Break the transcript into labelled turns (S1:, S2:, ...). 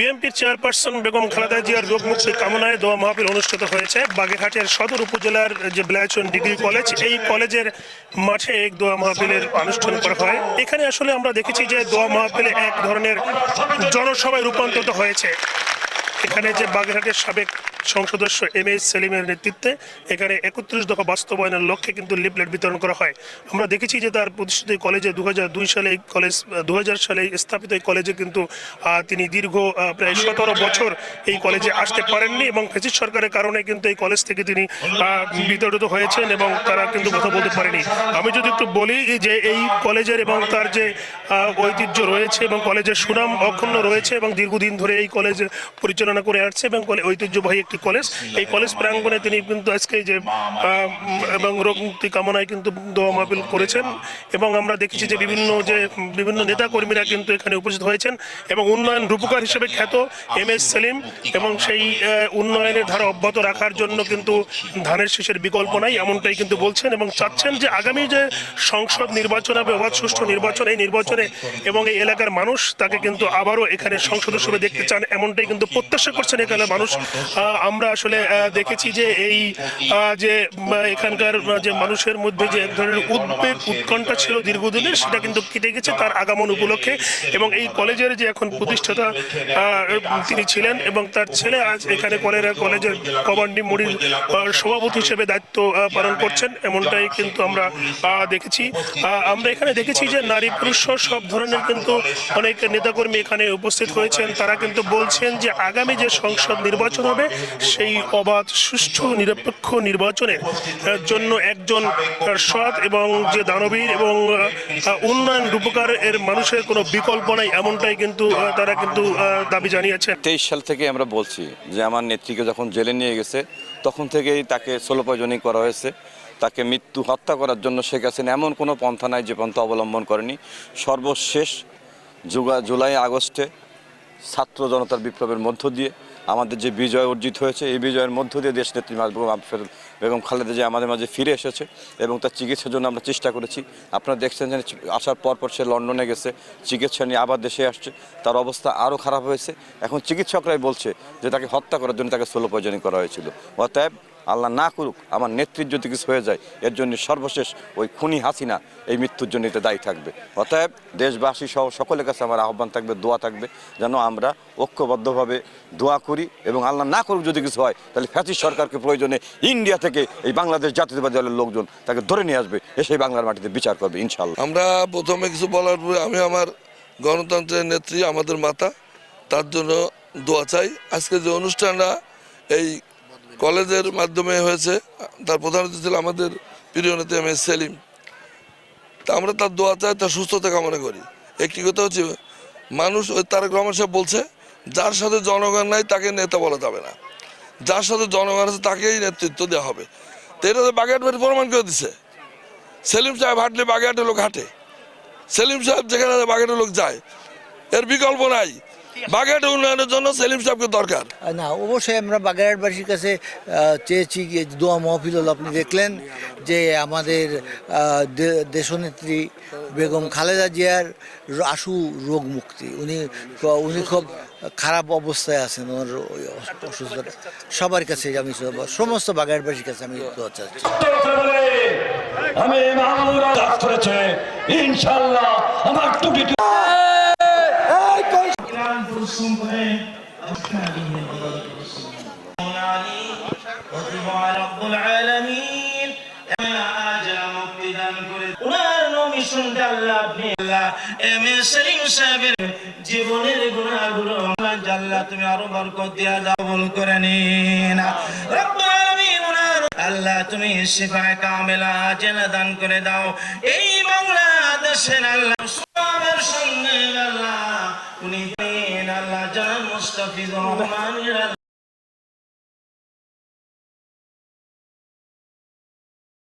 S1: বিএনপির চেয়ারপারসন বেগম খালেদা জিয়ার রোগ মুক্তি কামনায় দোয়া মাহফিল অনুষ্ঠিত হয়েছে। বাগেরহাটের সদর উপজেলার যে ব্লাইচন ডিগ্রি কলেজ, এই কলেজের মাঠে এক দোয়া মাহফিলের অনুষ্ঠান করা হয়। এখানে আসলে আমরা দেখেছি যে দোয়া মাহফিলে এক ধরনের জনসভায় রূপান্তরিত হয়েছে। এখানে যে বাগেরহাটের সাবেক সংসদ সদস্য এম এস সেলিমের নেতৃত্বে এখানে একত্রিশ দফা বাস্তবায়নের লক্ষ্যে কিন্তু লিফলেট বিতরণ করা হয়। আমরা দেখেছি যে তার প্রতিষ্ঠিত কলেজে দু সালে কলেজ দু সালে স্থাপিত এই কলেজে কিন্তু তিনি দীর্ঘ প্রায় সতেরো বছর এই কলেজে আসতে পারেননি এবং ফেসিস সরকারের কারণে কিন্তু এই কলেজ থেকে তিনি আহ, বিতাড়িত হয়েছেন এবং তারা কিন্তু কথা বলতে পারেনি। আমি যদি একটু বলি যে এই কলেজের এবং তার যে ঐতিহ্য রয়েছে এবং কলেজের সুনাম অক্ষুণ্ণ রয়েছে এবং দীর্ঘদিন ধরে এই কলেজ পরিচালনা করে আসছে এবং ঐতিহ্যবাহী একটি কলেজ। এই কলেজ প্রাঙ্গণে তিনি কিন্তু আজকে যে এবং রোগ মুক্তি কামনায় কিন্তু দোয়া মাহফিল করেছেন এবং আমরা দেখেছি যে বিভিন্ন যে, বিভিন্ন নেতা কর্মীরা কিন্তু এখানে উপস্থিত হয়েছেন এবং উন্নয়ন রূপকার হিসেবে খ্যাত এম এস সেলিম এবং সেই উন্নয়নের ধারা অব্যাহত রাখার জন্য কিন্তু ধানের শীষের বিকল্প নাই এমনটাই কিন্তু বলছেন এবং চাচ্ছেন যে আগামী যে সংসদ নির্বাচন হবে অবাধ সুষ্ঠু নির্বাচন, এই নির্বাচনে এবং এই এলাকার মানুষ তাকে কিন্তু আবারও এখানে সংসদ হিসেবে দেখতে চান এমনটাই কিন্তু প্রত্যাশা করছেন এখানে মানুষ আমরা আসলে দেখেছি যে এই যে এখানকার যে মানুষের মধ্যে যে এক ধরনের উদ্বেগ, উৎকণ্ঠা ছিল দীর্ঘদিনের, সেটা কিন্তু কেটে গেছে তার আগমন উপলক্ষে। এবং এই কলেজের যে এখন প্রতিষ্ঠাতা তিনি ছিলেন এবং তার ছেলে আজ এখানে কলেরা, কলেজের কমান্ডি মুড়ির সভাপতি হিসেবে দায়িত্ব পালন করছেন। এমনটাই কিন্তু আমরা দেখেছি। আমরা এখানে দেখেছি যে নারী পুরুষ সব ধরনের কিন্তু অনেক নেতাকর্মী এখানে উপস্থিত হয়েছেন। তারা কিন্তু বলছেন যে আগামী যে সংসদ নির্বাচন হবে, সেই অবাধ, সুষ্ঠু, নিরপেক্ষ নির্বাচনের জন্য একজন সৎ এবং যে দানবীর এবং উন্নয়ন রূপকার এর মানুষের কোনো বিকল্প নাই, এমনটাই কিন্তু তারা কিন্তু দাবি জানিয়েছে।
S2: তেইশ সাল থেকে আমরা বলছি যে আমার নেত্রীকে যখন জেলে নিয়ে গেছে, তখন থেকেই তাকে পয়জনী করা হয়েছে। তাকে মৃত্যু হত্যা করার জন্য শেখ হাসিনা এমন কোনো পন্থা নাই যে পন্থা অবলম্বন করেনি। সর্বশেষ জুলাই আগস্টে ছাত্র জনতার বিপ্লবের মধ্য দিয়ে আমাদের যে বিজয় অর্জিত হয়েছে, এই বিজয়ের মধ্য দিয়ে দেশ নেত্রী মাহবুব বেগম খালেদা যে আমাদের মাঝে ফিরে এসেছে এবং তার চিকিৎসার জন্য আমরা চেষ্টা করেছি। আপনারা দেখছেন যে আসার পর পর সে লন্ডনে গেছে, চিকিৎসা নিয়ে আবার দেশে আসছে। তার অবস্থা আরও খারাপ হয়েছে। এখন চিকিৎসকরাই বলছে যে তাকে হত্যা করার জন্য তাকে ষোলো পয়জনী করা হয়েছিল। অতএব আল্লাহ না করুক, আমার নেত্রীর যদি কিছু হয়ে যায়, এর জন্য সর্বশেষ ওই খুনি হাসিনা এই মৃত্যুর জন্য দায়ী থাকবে। অতএব দেশবাসী সহ সকলের কাছে আমার আহ্বান থাকবে, দোয়া থাকবে, যেন আমরা ঐক্যবদ্ধভাবে দোয়া করি এবং আল্লাহ না করুক যদি কিছু হয়, তাহলে ফ্যাসিস সরকারকে প্রয়োজনে ইন্ডিয়া থেকে এই বাংলাদেশ জাতীয়তাবাদী দলের লোকজন তাকে ধরে নিয়ে আসবে, এসে বাংলার মাটিতে বিচার করবে ইনশাল্লাহ
S3: আমরা প্রথমে কিছু বলার পরে আমি আমার গণতন্ত্রের নেত্রী, আমাদের মাতা, তার জন্য দোয়া চাই। আজকে যে অনুষ্ঠানটা, এই কলেজের মাধ্যমে হয়েছে। তার প্রধান অতিথি ছিল আমাদের প্রিয় নেতা এম এস সেলিম। তা আমরা তার দোয়া চাই, তার সুস্থতা কামনা করি। একটি কথা হচ্ছে, মানুষ ওই তারেক রহমান সাহেব বলছে, যার সাথে জনগণ নাই, তাকে নেতা বলা যাবে না। যার সাথে জনগণ আছে, তাকেই নেতৃত্ব দেওয়া হবে। তো এটা তো বাগেট প্রমাণ করে দিছে। সেলিম সাহেব হাঁটলে বাগেরহাটের লোক হাঁটে। সেলিম সাহেব যেখানে বাগেরহাটের লোক যায়। এর বিকল্প নাই। বাগেরহাট উন্নয়নের জন্য সেলিম সাহেবকে দরকার।
S4: না অবশ্যই আমরা বাগেরহাটবাসীর কাছে চেয়েছি যে দোয়া মহফিল হলো। আপনি দেখলেন যে আমাদের দে- দেশনেত্রী বেগম খালেদা জিয়ার আশু রোগ মুক্তি। উনি উনি খুব খারাপ অবস্থায় আছেন ওনার ওই অসুস্থতা। সবার কাছে আমি সমস্ত বাগেরহাটবাসীর কাছে আমি দোয়া চাচ্ছি।
S5: আমি কাজ করেছে ইনশাল্লাহ আমার টুটি
S6: कुलसुम है আল্লাহ তুমি আরও কামেলা জেনা দান করে দাও। এই বাংলাদেশের আল্লাহ সঙ্গে আল্লাহ উনি আল্লাহ জান মুস্তাফিজুর রহমানের